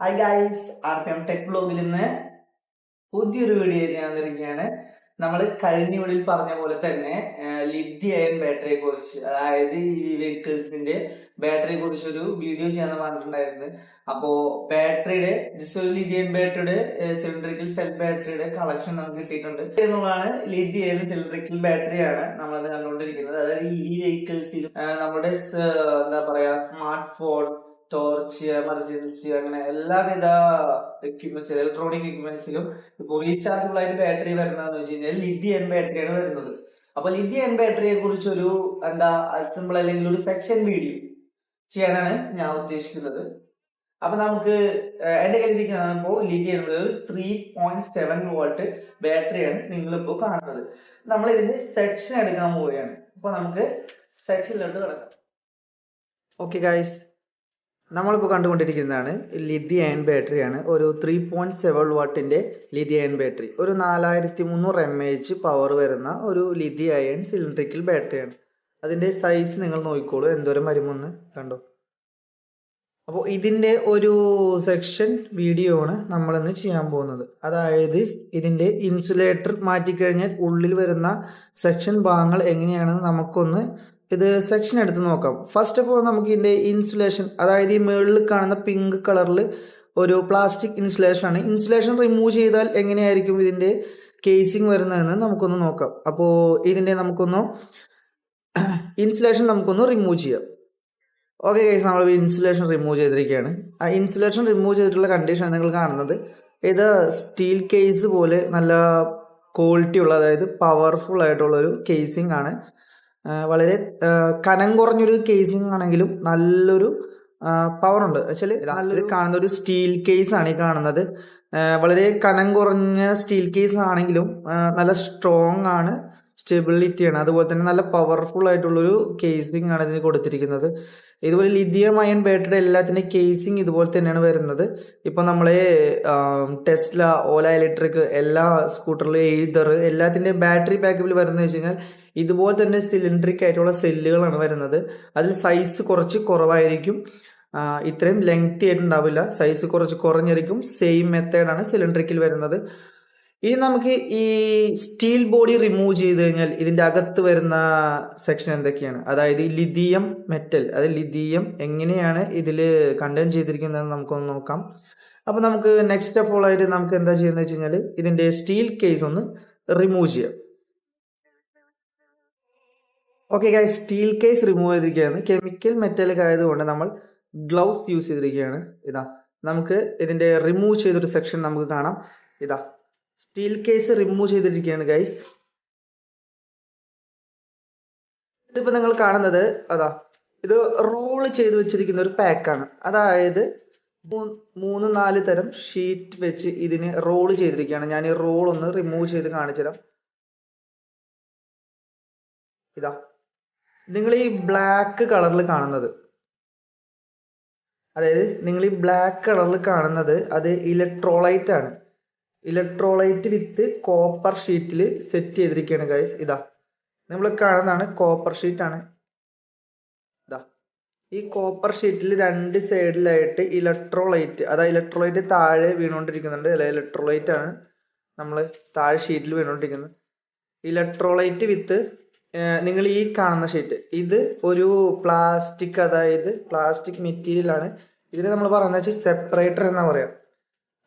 Hi guys R P M tech ബ്ലോഗിൽ നിന്ന് പുതിയൊരു video ഞാൻ വന്നിരിക്കുകയാണ്. നമ്മൾ കഴിഞ്ഞ വീഡിയോയിൽ പറഞ്ഞ പോലെ തന്നെ ലിഥി അയൺ ബാറ്ററിയെ കുറിച്ച് അതായത് ഈ വെഹിക്കിൾസിന്റെ ബാറ്ററിയെ കുറിച്ച് ഒരു വീഡിയോ ചെയ്യാന്ന് പറഞ്ഞിട്ടുണ്ടായിരുന്നു. അപ്പോ ബാറ്ററിയുടെ ജസ്റ്റ് ഒരു ലിഥി അയൺ ബാറ്ററിയുടെ സിലിണ്ടറിക്കൽ സെൽ ബാറ്ററിയുടെ കളക്ഷൻ നമുക്ക് കിട്ടിയിട്ടുണ്ട്. എന്നുള്ളതാണ് ലിഥി അയൺ സിലിണ്ടറിക്കൽ ബാറ്ററിയാണ് നമ്മളത് കണ്ടുകൊണ്ടിരിക്കുന്നത്. അതായത് ഈ വെഹിക്കിൾസിലും നമ്മുടെ എന്താ പറയാ സ്മാർട്ട് ഫോൺ ടോർച്ച് എമർജൻസി അങ്ങനെ എല്ലാവിധ എക്യുപ്മെന്റ്സ് ഇലക്ട്രോണിക് എക്യുപ്മെന്റ്സിലും ഇപ്പോൾ റീചാർജബിൾ ആയിട്ട് ബാറ്ററി വരുന്നതെന്ന് വെച്ച് കഴിഞ്ഞാൽ ലിഥിയൻ ബാറ്ററിയാണ് വരുന്നത്. അപ്പൊ ലിഥിയൻ ബാറ്ററിയെ കുറിച്ച് ഒരു എന്താ സിമ്പിൾ അല്ലെങ്കിൽ ഒരു സെക്ഷൻ വീഡിയോ ചെയ്യാനാണ് ഞാൻ ഉദ്ദേശിക്കുന്നത്. അപ്പൊ നമുക്ക് എന്റെ കയ്യിലിരിക്കുമ്പോൾ ലിഥിയൻ ഒരു ത്രീ പോയിന്റ് സെവൻ വോൾട്ട് ബാറ്ററിയാണ് നിങ്ങളിപ്പോൾ കാണുന്നത്. നമ്മൾ ഇതിന്റെ സെക്ഷൻ എടുക്കാൻ പോവുകയാണ്. അപ്പൊ നമുക്ക് സെക്ഷനിലോട്ട് കിടക്കാം. ഓക്കെ ഗൈസ് നമ്മളിപ്പോൾ കണ്ടുകൊണ്ടിരിക്കുന്നതാണ് ലിഥി അയൺ ബാറ്ററി ആണ് ഒരു ത്രീ പോയിന്റ് സെവൻ വാട്ടിന്റെ ലിഥി അയൺ ബാറ്ററി. ഒരു നാലായിരത്തി മുന്നൂറ് എം എച്ച് പവർ വരുന്ന ഒരു ലിഥി അയൺ സിലിണ്ടറിക്കൽ ബാറ്ററിയാണ്. അതിന്റെ സൈസ് നിങ്ങൾ നോക്കിക്കോളൂ. എന്തോരം വരുമെന്ന് കണ്ടോ? അപ്പോൾ ഇതിന്റെ ഒരു സെക്ഷൻ വീഡിയോ ആണ് നമ്മളിന്ന് ചെയ്യാൻ പോകുന്നത്. അതായത് ഇതിന്റെ ഇൻസുലേറ്റർ മാറ്റിക്കഴിഞ്ഞാൽ ഉള്ളിൽ വരുന്ന സെക്ഷൻ ഭാഗങ്ങൾ എങ്ങനെയാണെന്ന് നമുക്കൊന്ന് ഇത് സെക്ഷൻ എടുത്ത് നോക്കാം. ഫസ്റ്റ് ഓഫ് ഓൾ നമുക്ക് ഇതിന്റെ ഇൻസുലേഷൻ അതായത് ഈ മുകളിൽ കാണുന്ന പിങ്ക് കളറിൽ ഒരു പ്ലാസ്റ്റിക് ഇൻസുലേഷൻ ആണ്. ഇൻസുലേഷൻ റിമൂവ് ചെയ്താൽ എങ്ങനെയായിരിക്കും ഇതിന്റെ കേസിങ് വരുന്നതെന്ന് നമുക്കൊന്ന് നോക്കാം. അപ്പോൾ ഇതിന്റെ നമുക്കൊന്ന് ഇൻസുലേഷൻ നമുക്കൊന്ന് റിമൂവ് ചെയ്യാം. ഓക്കെ കേസ് നമ്മൾ ഇൻസുലേഷൻ റിമൂവ് ചെയ്തിരിക്കുകയാണ്. ആ ഇൻസുലേഷൻ റിമൂവ് ചെയ്തിട്ടുള്ള കണ്ടീഷൻ നിങ്ങൾ കാണുന്നത്. ഇത് സ്റ്റീൽ കേസ് പോലെ നല്ല ക്വാളിറ്റി ഉള്ള അതായത് പവർഫുൾ ആയിട്ടുള്ള ഒരു കേസിംഗ് ആണ്. വളരെ കനം കുറഞ്ഞൊരു കേസിംഗ് ആണെങ്കിലും നല്ലൊരു പവർ ഉണ്ട്. വെച്ചാൽ നല്ലൊരു കാണുന്ന ഒരു സ്റ്റീൽ കേസ് ആണ് ഈ കാണുന്നത്. വളരെ കനം കുറഞ്ഞ സ്റ്റീൽ കേസ് ആണെങ്കിലും നല്ല സ്ട്രോങ് ആണ് സ്റ്റെബിലിറ്റി ആണ്. അതുപോലെ തന്നെ നല്ല പവർഫുൾ ആയിട്ടുള്ളൊരു കേസിംഗ് ആണ് ഇതിന് കൊടുത്തിരിക്കുന്നത്. ഇതുപോലെ ലിഥിയം അയൺ ബാറ്ററി എല്ലാത്തിന്റെ കേസിംഗ് ഇതുപോലെ തന്നെയാണ് വരുന്നത്. ഇപ്പൊ നമ്മളെ ടെസ്ല ഓല ഇലക്ട്രിക് എല്ലാ സ്കൂട്ടറിലും എയ്തർ എല്ലാത്തിന്റെയും ബാറ്ററി ബാക്കപ്പിൽ വരുന്നത് വെച്ച് കഴിഞ്ഞാൽ ഇതുപോലെ തന്നെ സിലിണ്ടറിക് ആയിട്ടുള്ള സെല്ലുകളാണ് വരുന്നത്. അതിൽ സൈസ് കുറച്ച് കുറവായിരിക്കും. ഇത്രയും ലെങ്തി ആയിട്ടുണ്ടാവില്ല. സൈസ് കുറച്ച് കുറഞ്ഞിരിക്കും. സെയിം മെത്തേഡാണ് സിലിണ്ടറിക്കിൽ വരുന്നത്. ഇനി നമുക്ക് ഈ സ്റ്റീൽ ബോഡി റിമൂവ് ചെയ്ത് കഴിഞ്ഞാൽ ഇതിന്റെ അകത്ത് വരുന്ന സെക്ഷൻ എന്തൊക്കെയാണ്? അതായത് ലിഥിയം മെറ്റൽ അതായത് ലിഥിയം എങ്ങനെയാണ് ഇതിൽ കണ്ടെയ്ൻ ചെയ്തിരിക്കുന്നത് നമുക്കൊന്ന് നോക്കാം. അപ്പോൾ നമുക്ക് നെക്സ്റ്റ് ഓഫ് ഓൾ ആയിട്ട് നമുക്ക് എന്താ ചെയ്യുന്നത് വെച്ച് കഴിഞ്ഞാൽ ഇതിന്റെ സ്റ്റീൽ കേസ് ഒന്ന് റിമൂവ് ചെയ്യാം. Okay guys steel case remove ചെയ്തിരിക്കുകയാണ്. കെമിക്കൽ മെറ്റൽ ആയതുകൊണ്ട് നമ്മൾ ഗ്ലൗസ് യൂസ് ചെയ്തിരിക്കുകയാണ്. ഇതാ നമുക്ക് ഇതിന്റെ റിമൂവ് ചെയ്തൊരു സെക്ഷൻ നമുക്ക് കാണാം. ഇതാ സ്റ്റീൽ കേസ് റിമൂവ് ചെയ്തിരിക്കുകയാണ് ഗൈസ് ഇതിപ്പോൾ നിങ്ങൾ കാണുന്നത് അതാ ഇത് റോൾ ചെയ്ത് വെച്ചിരിക്കുന്ന ഒരു പാക്കാണ് അതായത് മൂന്ന് നാല് തരം ഷീറ്റ് വെച്ച് ഇതിന് റോൾ ചെയ്തിരിക്കുകയാണ്. ഞാൻ ഈ റോൾ ഒന്ന് റിമൂവ് ചെയ്ത് കാണിച്ചു തരാം ഇതാ നിങ്ങൾ ഈ ബ്ലാക്ക് കളറിൽ കാണുന്നത്. അതായത് നിങ്ങൾ ഈ ബ്ലാക്ക് കളറിൽ കാണുന്നത് അത് ഇലക്ട്രോളൈറ്റ് ആണ്. ഇലക്ട്രോളൈറ്റ് വിത്ത് കോപ്പർ ഷീറ്റിൽ സെറ്റ് ചെയ്തിരിക്കുകയാണ് ഗൈസ് ഇതാ. നമ്മൾ കാണുന്നതാണ് കോപ്പർ ഷീറ്റ് ആണ്. ഇതാ. ഈ കോപ്പർ ഷീറ്റിൽ രണ്ട് സൈഡിലായിട്ട് ഇലക്ട്രോലൈറ്റ് അതാ ഇലക്ട്രോലൈറ്റ് താഴെ വീണുകൊണ്ടിരിക്കുന്നുണ്ട് അല്ലെ? ഇലക്ട്രോലൈറ്റ് ആണ്. നമ്മൾ താഴെ ഷീറ്റിൽ വീണുകൊണ്ടിരിക്കുന്നത് ഇലക്ട്രോലൈറ്റ് വിത്ത് നിങ്ങൾ ഈ കാണുന്ന ഷീറ്റ് ഇത് ഒരു പ്ലാസ്റ്റിക് അതായത് പ്ലാസ്റ്റിക് മെറ്റീരിയൽ ആണ്. ഇതിന് നമ്മൾ പറയുന്നത് വെച്ചാൽ സെപ്പറേറ്റർ എന്നാ പറയാം.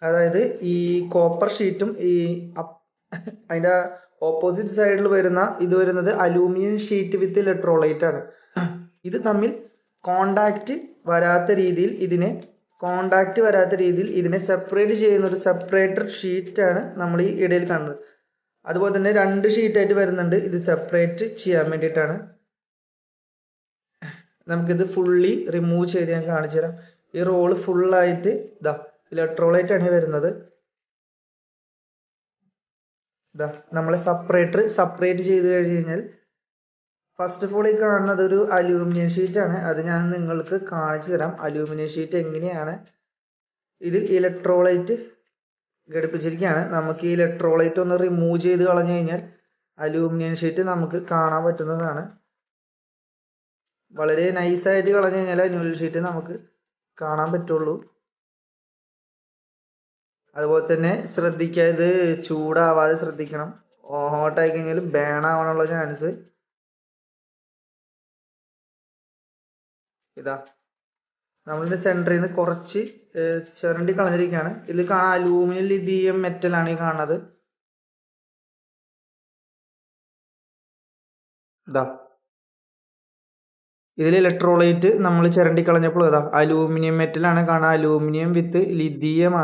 അതായത് ഈ കോപ്പർ ഷീറ്റും ഈ അതിന്റെ ഓപ്പോസിറ്റ് സൈഡിൽ വരുന്ന ഇത് വരുന്നത് അലൂമിനിയം ഷീറ്റ് വിത്ത് ഇലക്ട്രോളൈറ്റ് ആണ്. ഇത് തമ്മിൽ കോണ്ടാക്ട് വരാത്ത രീതിയിൽ ഇതിനെ കോണ്ടാക്ട് വരാത്ത രീതിയിൽ ഇതിനെ സെപ്പറേറ്റ് ചെയ്യുന്ന ഒരു സെപ്പറേറ്റർ ഷീറ്റ് ആണ് നമ്മൾ ഈ ഇടയിൽ കാണുന്നത്. അതുപോലെ തന്നെ രണ്ട് ഷീറ്റ് ആയിട്ട് വരുന്നുണ്ട്. ഇത് സെപ്പറേറ്റ് ചെയ്യാൻ വേണ്ടിയിട്ടാണ്. നമുക്കിത് ഫുള്ളി റിമൂവ് ചെയ്ത് ഞാൻ കാണിച്ചു തരാം. ഈ റോൾ ഫുള്ളായിട്ട് ഇതാ ഇലക്ട്രോലൈറ്റ് ആണ് വരുന്നത്. ഇതാ നമ്മളെ സെപ്പറേറ്റർ സെപ്പറേറ്റ് ചെയ്ത് കഴിഞ്ഞ് കഴിഞ്ഞാൽ ഫസ്റ്റ് ഓഫ് ഓൾ ഈ കാണുന്നത് ഒരു അലൂമിനിയം ഷീറ്റാണ് അത് ഞാൻ നിങ്ങൾക്ക് കാണിച്ചു തരാം. അലൂമിനിയം ഷീറ്റ് എങ്ങനെയാണ്? ഇതിൽ ഇലക്ട്രോലൈറ്റ് ഘടിപ്പിച്ചിരിക്കുകയാണ്. നമുക്ക് ഈ ഇലക്ട്രോളൈറ്റ് ഒന്ന് റിമൂവ് ചെയ്ത് കളഞ്ഞു കഴിഞ്ഞാൽ അലൂമിനിയം ഷീറ്റ് നമുക്ക് കാണാൻ പറ്റുന്നതാണ്. വളരെ നൈസായിട്ട് കളഞ്ഞു കഴിഞ്ഞാൽ അലൂമിനിയം ഷീറ്റ് നമുക്ക് കാണാൻ പറ്റുള്ളൂ. അതുപോലെ തന്നെ ശ്രദ്ധിക്കുക ഇത് ചൂടാവാതെ ശ്രദ്ധിക്കണം. ഹോട്ടായി കഴിഞ്ഞാൽ ബേൺ ആവാനുള്ള ചാൻസ് ഇതാ. നമ്മളിന്റെ സെന്ററിൽ നിന്ന് കുറച്ച് ചിരണ്ടി കളഞ്ഞിരിക്കുകയാണ് ഇതിൽ കാണാം അലൂമിനിയം ലിഥിയം മെറ്റൽ ആണ് ഈ കാണുന്നത്. ഇതാ. ഇതിൽ ഇലക്ട്രോളൈറ്റ് നമ്മൾ ചിരണ്ടി കളഞ്ഞപ്പോൾ ഇതാ അലൂമിനിയം മെറ്റൽ ആണ്. കാണാം അലൂമിനിയം വിത്ത് ലിഥിയം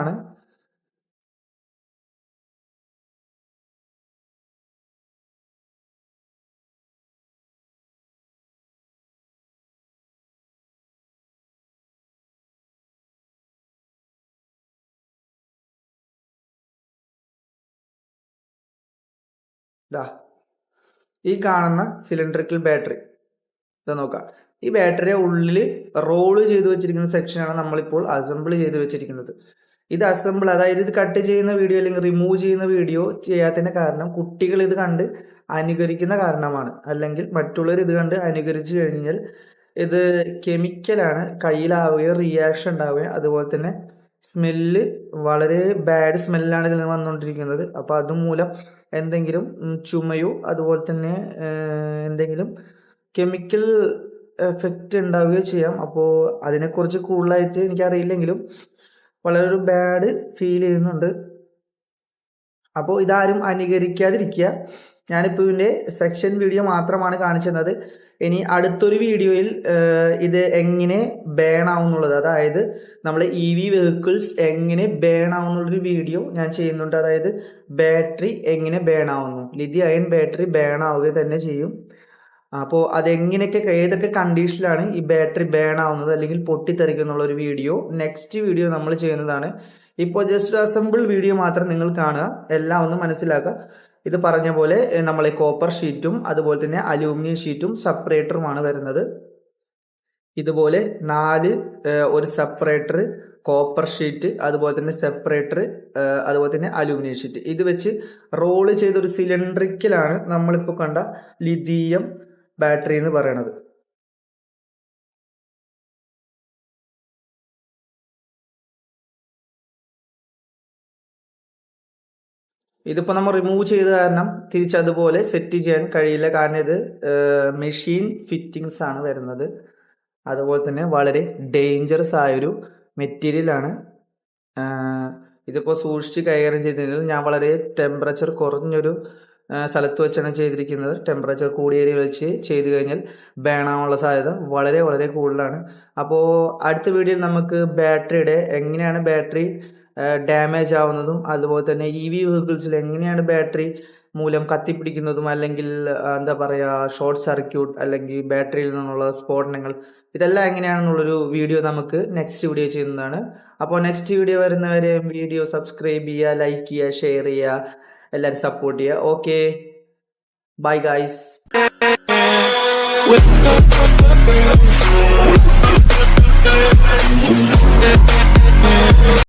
ഇതാ ഈ കാണുന്ന സിലിണ്ടറിക്കൽ ബാറ്ററി ഇത് നോക്കാം. ഈ ബാറ്ററിയെ ഉള്ളിൽ റോൾ ചെയ്ത് വെച്ചിരിക്കുന്ന സെക്ഷനാണ് നമ്മളിപ്പോൾ അസംബിൾ ചെയ്ത് വെച്ചിരിക്കുന്നത്. ഇത് അസംബിൾ അതായത് ഇത് കട്ട് ചെയ്യുന്ന വീഡിയോ അല്ലെങ്കിൽ റിമൂവ് ചെയ്യുന്ന വീഡിയോ ചെയ്യാത്തതിന്റെ കാരണം കുട്ടികൾ ഇത് കണ്ട് അനുകരിക്കുന്ന കാരണമാണ്. അല്ലെങ്കിൽ മറ്റുള്ളവർ ഇത് കണ്ട് അനുകരിച്ചു കഴിഞ്ഞാൽ ഇത് കെമിക്കലാണ് കയ്യിലാവുകയോ റിയാക്ഷൻ ഉണ്ടാവുകയോ അതുപോലെ തന്നെ സ്മെല്ല് വളരെ ബാഡ് സ്മെല്ലാണ് ഇതിൽ വന്നുകൊണ്ടിരിക്കുന്നത് അപ്പോൾ അതുമൂലം എന്തെങ്കിലും ചുമയോ അതുപോലെ തന്നെ എന്തെങ്കിലും കെമിക്കൽ എഫക്റ്റ് ഉണ്ടാവുകയോ ചെയ്യാം. അപ്പോൾ അതിനെക്കുറിച്ച് കൂടുതലായിട്ട് എനിക്കറിയില്ലെങ്കിലും വളരെ ഒരു ബാഡ് ഫീൽ ചെയ്യുന്നുണ്ട്. അപ്പോൾ ഇതാരും അനുകരിക്കാതിരിക്കുക. ഞാനിപ്പോൾ ഇതിന്റെ സെക്ഷൻ വീഡിയോ മാത്രമാണ് കാണിച്ചു തന്നത് ഇനി അടുത്തൊരു വീഡിയോയിൽ ഇത് എങ്ങനെ ബേൺ ആവുന്നുള്ളത്. അതായത് നമ്മൾ ഇ വി വെഹിക്കിൾസ് എങ്ങനെ ബേൺ ആവുന്നുള്ളൊരു വീഡിയോ ഞാൻ ചെയ്യുന്നുണ്ട്. അതായത് ബാറ്ററി എങ്ങനെ ബേൺ ആവുന്നു. ലിഥി അയൺ ബാറ്ററി ബേൺ ആവുക തന്നെ ചെയ്യും. അപ്പോൾ അതെങ്ങനെയൊക്കെ ഏതൊക്കെ കണ്ടീഷനിലാണ് ഈ ബാറ്ററി ബേൺ ആവുന്നത് അല്ലെങ്കിൽ പൊട്ടിത്തെറിക്കുന്നുള്ള ഒരു വീഡിയോ നെക്സ്റ്റ് വീഡിയോ നമ്മൾ ചെയ്യുന്നതാണ്. ഇപ്പോൾ ജസ്റ്റ് അസംബിൾ വീഡിയോ മാത്രം നിങ്ങൾ കാണുക. എല്ലാം ഒന്ന് മനസ്സിലാക്കുക. ഇത് പറഞ്ഞ പോലെ നമ്മൾ കോപ്പർ ഷീറ്റും അതുപോലെ തന്നെ അലൂമിനിയം ഷീറ്റും സെപ്പറേറ്ററുമാണ് വരുന്നത്. ഇതുപോലെ നാല് ഒരു സെപ്പറേറ്റർ കോപ്പർ ഷീറ്റ് അതുപോലെ തന്നെ സെപ്പറേറ്റർ അതുപോലെ തന്നെ അലൂമിനിയം ഷീറ്റ് ഇത് വെച്ച് റോൾ ചെയ്ത ഒരു സിലിണ്ടറിക്കലാണ് നമ്മളിപ്പോൾ കണ്ട ലിഥിയം ബാറ്ററി എന്ന് പറയുന്നത്. ഇതിപ്പോൾ നമ്മൾ റിമൂവ് ചെയ്ത കാരണം തിരിച്ചതുപോലെ സെറ്റ് ചെയ്യാൻ കഴിയില്ല. കാരണം ഇത് മെഷീൻ ഫിറ്റിങ്സ് ആണ് വരുന്നത്. അതുപോലെ തന്നെ വളരെ ഡേഞ്ചറസ് ആയൊരു മെറ്റീരിയൽ ആണ്. ഇതിപ്പോൾ സൂക്ഷിച്ച് കൈകാര്യം ചെയ്തിരുന്നത് ഞാൻ വളരെ ടെമ്പറേച്ചർ കുറഞ്ഞൊരു സ്ഥലത്ത് വെച്ചാണ് ചെയ്തിരിക്കുന്നത്. ടെമ്പറേച്ചർ കൂടിയ വെച്ച് ചെയ്ത് കഴിഞ്ഞാൽ ബേണാനുള്ള സാധ്യത വളരെ വളരെ കൂടുതലാണ്. അപ്പോൾ അടുത്ത വീഡിയോയിൽ നമുക്ക് ബാറ്ററിയുടെ എങ്ങനെയാണ് ബാറ്ററി ഡാമേജ് ആവുന്നതും അതുപോലെ തന്നെ ഇ വി വെഹിക്കിൾസിൽ എങ്ങനെയാണ് ബാറ്ററി മൂലം കത്തിപ്പിടിക്കുന്നതും അല്ലെങ്കിൽ എന്താ പറയുക ഷോർട്ട് സർക്യൂട്ട് അല്ലെങ്കിൽ ബാറ്ററിയിൽ നിന്നുള്ള സ്ഫോടനങ്ങൾ ഇതെല്ലാം എങ്ങനെയാണെന്നുള്ളൊരു വീഡിയോ നമുക്ക് നെക്സ്റ്റ് വീഡിയോ ചെയ്യുന്നതാണ്. അപ്പോൾ നെക്സ്റ്റ് വീഡിയോ വരുന്നവരെ വീഡിയോ സബ്സ്ക്രൈബ് ചെയ്യുക ലൈക്ക് ചെയ്യുക ഷെയർ ചെയ്യുക എല്ലാവരും സപ്പോർട്ട് ചെയ്യുക. Okay bye guys